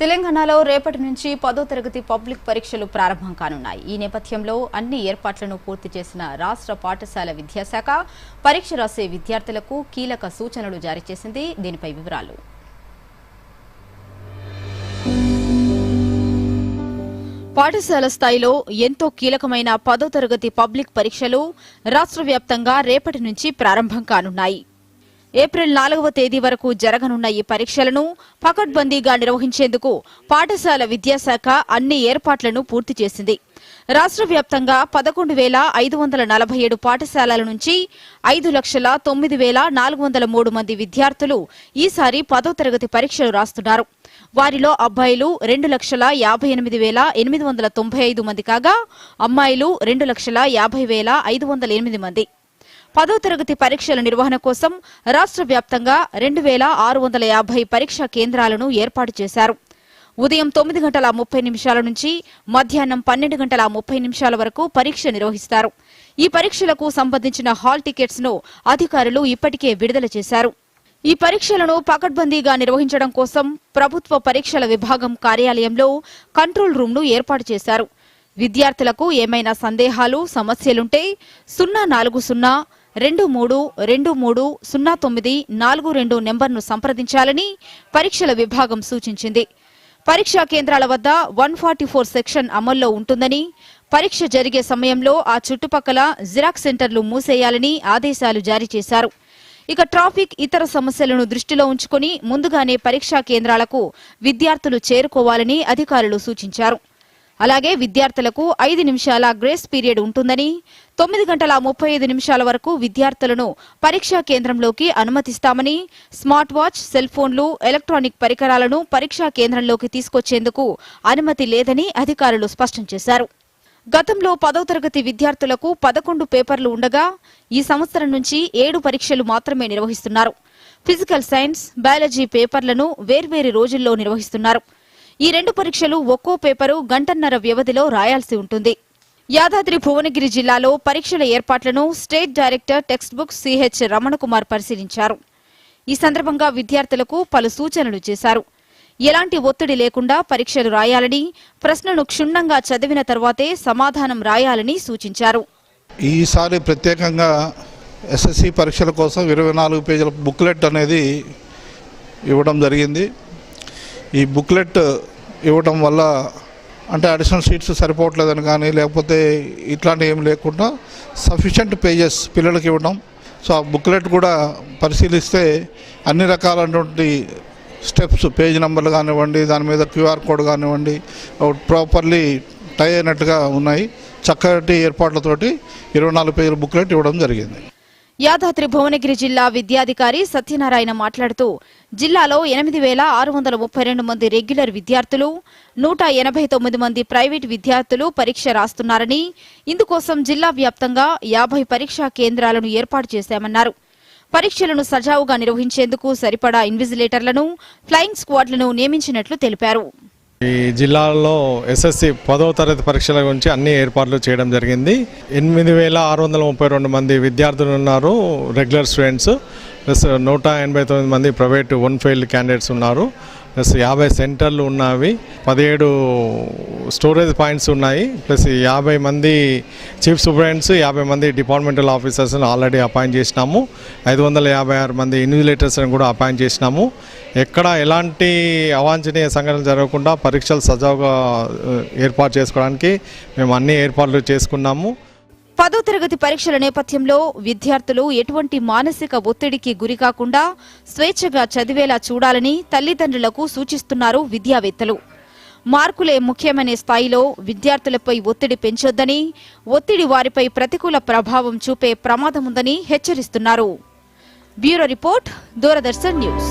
తెలంగాణలో రేపటి నుంచి పదో తరగతి పబ్లిక్ పరీక్షలు ప్రారంభం కానున్నాయి. ఈ నేపథ్యంలో అన్ని ఏర్పాట్లను పూర్తి చేసిన రాష్ట్ర పాఠశాల విద్యాశాఖ పరీక్ష రాసే విద్యార్థులకు కీలక సూచనలు జారీ చేసింది. దీనిపై వివరాలు. పాఠశాల స్థాయిలో ఎంతో కీలకమైన పదో తరగతి పబ్లిక్ పరీక్షలు రాష్ట్ర వ్యాప్తంగా రేపటి నుంచి ప్రారంభం కానున్నాయి. ఏప్రిల్ నాలుగవ తేదీ వరకు జరగనున్న ఈ పరీక్షలను పకడ్బందీగా నిర్వహించేందుకు పాఠశాల విద్యాశాఖ అన్ని ఏర్పాట్లను పూర్తి చేసింది. రాష్ట్ర వ్యాప్తంగా పదకొండు వేల ఐదు వందల నలభై ఏడు పాఠశాలల నుంచి ఐదు లక్షల తొమ్మిది వేల నాలుగు వందల మూడు మంది విద్యార్థులు ఈసారి పదో తరగతి పరీక్షలు రాస్తున్నారు. వారిలో అబ్బాయిలు రెండు లక్షల యాభై ఎనిమిది వేల ఎనిమిది వందల తొంభై ఐదు మంది కాగా అమ్మాయిలు రెండు లక్షల యాభై వేల ఐదు వందల ఎనిమిది మంది. పదో తరగతి పరీక్షల నిర్వహణ కోసం రాష్ట్ర వ్యాప్తంగా రెండు వేల ఆరు వందల యాభై పరీక్షా కేంద్రాలను ఏర్పాటు చేశారు. ఉదయం తొమ్మిది గంటల ముప్పై నిమిషాల నుంచి మధ్యాహ్నం పన్నెండు గంటల ముప్పై నిమిషాల వరకు పరీక్ష నిర్వహిస్తారు. ఈ పరీక్షలకు సంబంధించిన హాల్ టికెట్స్ను అధికారులు ఇప్పటికే విడుదల చేశారు. ఈ పరీక్షలను పకడ్బందీగా నిర్వహించడం కోసం ప్రభుత్వ పరీక్షల విభాగం కార్యాలయంలో కంట్రోల్ రూమ్ను ఏర్పాటు చేశారు. విద్యార్థులకు ఏమైనా సందేహాలు సమస్యలుంటే సున్నా నాలుగు సున్నా రెండు మూడు రెండు మూడు సున్నా తొమ్మిది నాలుగు రెండు నెంబర్ను సంప్రదించాలని పరీక్షల విభాగం సూచించింది. పరీక్షా కేంద్రాల వద్ద వన్ ఫార్టీ ఫోర్ సెక్షన్ అమల్లో ఉంటుందని పరీక్ష జరిగే సమయంలో ఆ చుట్టుపక్కల జిరాక్స్ సెంటర్లు మూసేయాలని ఆదేశాలు జారీ చేశారు. ఇక ట్రాఫిక్ ఇతర సమస్యలను దృష్టిలో ఉంచుకుని ముందుగానే పరీక్షా కేంద్రాలకు విద్యార్థులు చేరుకోవాలని అధికారులు సూచించారు. అలాగే విద్యార్థులకు ఐదు నిమిషాల గ్రేస్ పీరియడ్ ఉంటుందని తొమ్మిది గంటల ముప్పై ఐదు నిమిషాల వరకు విద్యార్థులను పరీక్షా కేంద్రంలోకి అనుమతిస్తామని స్మార్ట్ వాచ్ సెల్ ఫోన్లు ఎలక్ట్రానిక్ పరికరాలను పరీక్షా కేంద్రంలోకి తీసుకొచ్చేందుకు అనుమతి లేదని అధికారులు స్పష్టం చేశారు. గతంలో పదో తరగతి విద్యార్థులకు పదకొండు పేపర్లు ఉండగా ఈ సంవత్సరం నుంచి ఏడు పరీక్షలు మాత్రమే నిర్వహిస్తున్నారు. ఫిజికల్ సైన్స్ బయాలజీ పేపర్లను వేర్వేరు రోజుల్లో నిర్వహిస్తున్నారు. ఈ రెండు పరీక్షలు ఒక్కో పేపరు గంటన్నర వ్యవధిలో రాయాల్సి ఉంటుంది. యాదాద్రి భువనగిరి జిల్లాలో పరీక్షల ఏర్పాట్లను state director textbook CH Ramanakumar పరిశీలించారు. ఈ సందర్భంగా విద్యార్థులకు పలు సూచనలు చేశారు. ఎలాంటి ఒత్తిడి లేకుండా పరీక్షలు రాయాలని ప్రశ్నను క్షుణ్ణంగా చదివిన తర్వాతే సమాధానం రాయాలని సూచించారు. ఈసారి ప్రత్యేకంగా ఎస్ఎస్సి పరీక్షల కోసం ఇరవై నాలుగు పేజీల బుక్లెట్ అనేది ఇవ్వడం జరిగింది. ఈ బుక్లెట్ ఇవ్వటం వల్ల అంటే అడిషనల్ సీట్స్ సరిపోవట్లేదని కానీ లేకపోతే ఇట్లాంటివి ఏం లేకుండా సఫిషియంట్ పేజెస్ పిల్లలకి ఇవ్వడం సో ఆ బుక్లెట్ కూడా పరిశీలిస్తే అన్ని రకాలైనటువంటి స్టెప్స్ పేజ్ నెంబర్లు కానివ్వండి దాని మీద క్యూఆర్ కోడ్ కానివ్వండి ప్రాపర్లీ టై అయినట్టుగా ఉన్నాయి. చక్కటి ఏర్పాట్లతోటి ఇరవై నాలుగు పేజీల బుక్లెట్ ఇవ్వడం జరిగింది. యాదాద్రి భువనగిరి జిల్లా విద్యాధికారి సత్యనారాయణ మాట్లాడుతూ జిల్లాలో ఎనిమిది వేల ఆరు వందల ముప్పై రెండు మంది రెగ్యులర్ విద్యార్థులు నూట ఎనభై తొమ్మిది మంది ప్రైవేట్ విద్యార్థులు పరీక్ష రాస్తున్నారని ఇందుకోసం జిల్లా వ్యాప్తంగా యాభై పరీక్షా కేంద్రాలను ఏర్పాటు చేశామన్నారు. పరీక్షలను సజావుగా నిర్వహించేందుకు సరిపడా ఇన్విజిలేటర్లను ఫ్లయింగ్ స్క్వాడ్లను నియమించినట్లు తెలిపారు. ఈ జిల్లాలో ఎస్ఎస్సి పదవ తరగతి పరీక్షల గురించి అన్ని ఏర్పాట్లు చేయడం జరిగింది. ఎనిమిది వేల ఆరు వందల ముప్పై రెండు మంది విద్యార్థులు ఉన్నారు రెగ్యులర్ స్టూడెంట్స్. ప్లస్ నూట ఎనభై తొమ్మిది మంది ప్రైవేట్ వన్ ఫెయిల్డ్ క్యాండిడేట్స్ ఉన్నారు. యాభై సెంటర్లు ఉన్నవి పదిహేడు స్టోరేజ్ పాయింట్స్ ఉన్నాయి ప్లస్ యాభై మంది చీఫ్ సూపరింటెండెంట్స్ యాభై మంది డిపార్ట్మెంటల్ ఆఫీసర్స్ని ఆల్రెడీ అపాయింట్ చేసినాము ఐదు వందల యాభై ఆరు మంది ఇన్విజిలేటర్స్ని కూడా అపాయింట్ చేసినాము. ఎక్కడ ఎలాంటి అవాంఛనీయ సంఘటనలు జరగకుండా పరీక్షలు సజావుగా ఏర్పాటు చేసుకోవడానికి మేము అన్ని ఏర్పాట్లు చేసుకున్నాము. పదో తరగతి పరీక్షల నేపథ్యంలో విద్యార్థులు ఎటువంటి మానసిక ఒత్తిడికి గురికాకుండా స్వేచ్ఛగా చదివేలా చూడాలని తల్లిదండ్రులకు సూచిస్తున్నారు విద్యావేత్తలు. మార్కులే ముఖ్యమనే స్థాయిలో విద్యార్థులపై ఒత్తిడి పెంచొద్దని ఒత్తిడి వారిపై ప్రతికూల ప్రభావం చూపే ప్రమాదముందని హెచ్చరిస్తున్నారు. Bureau report Doordarshan news.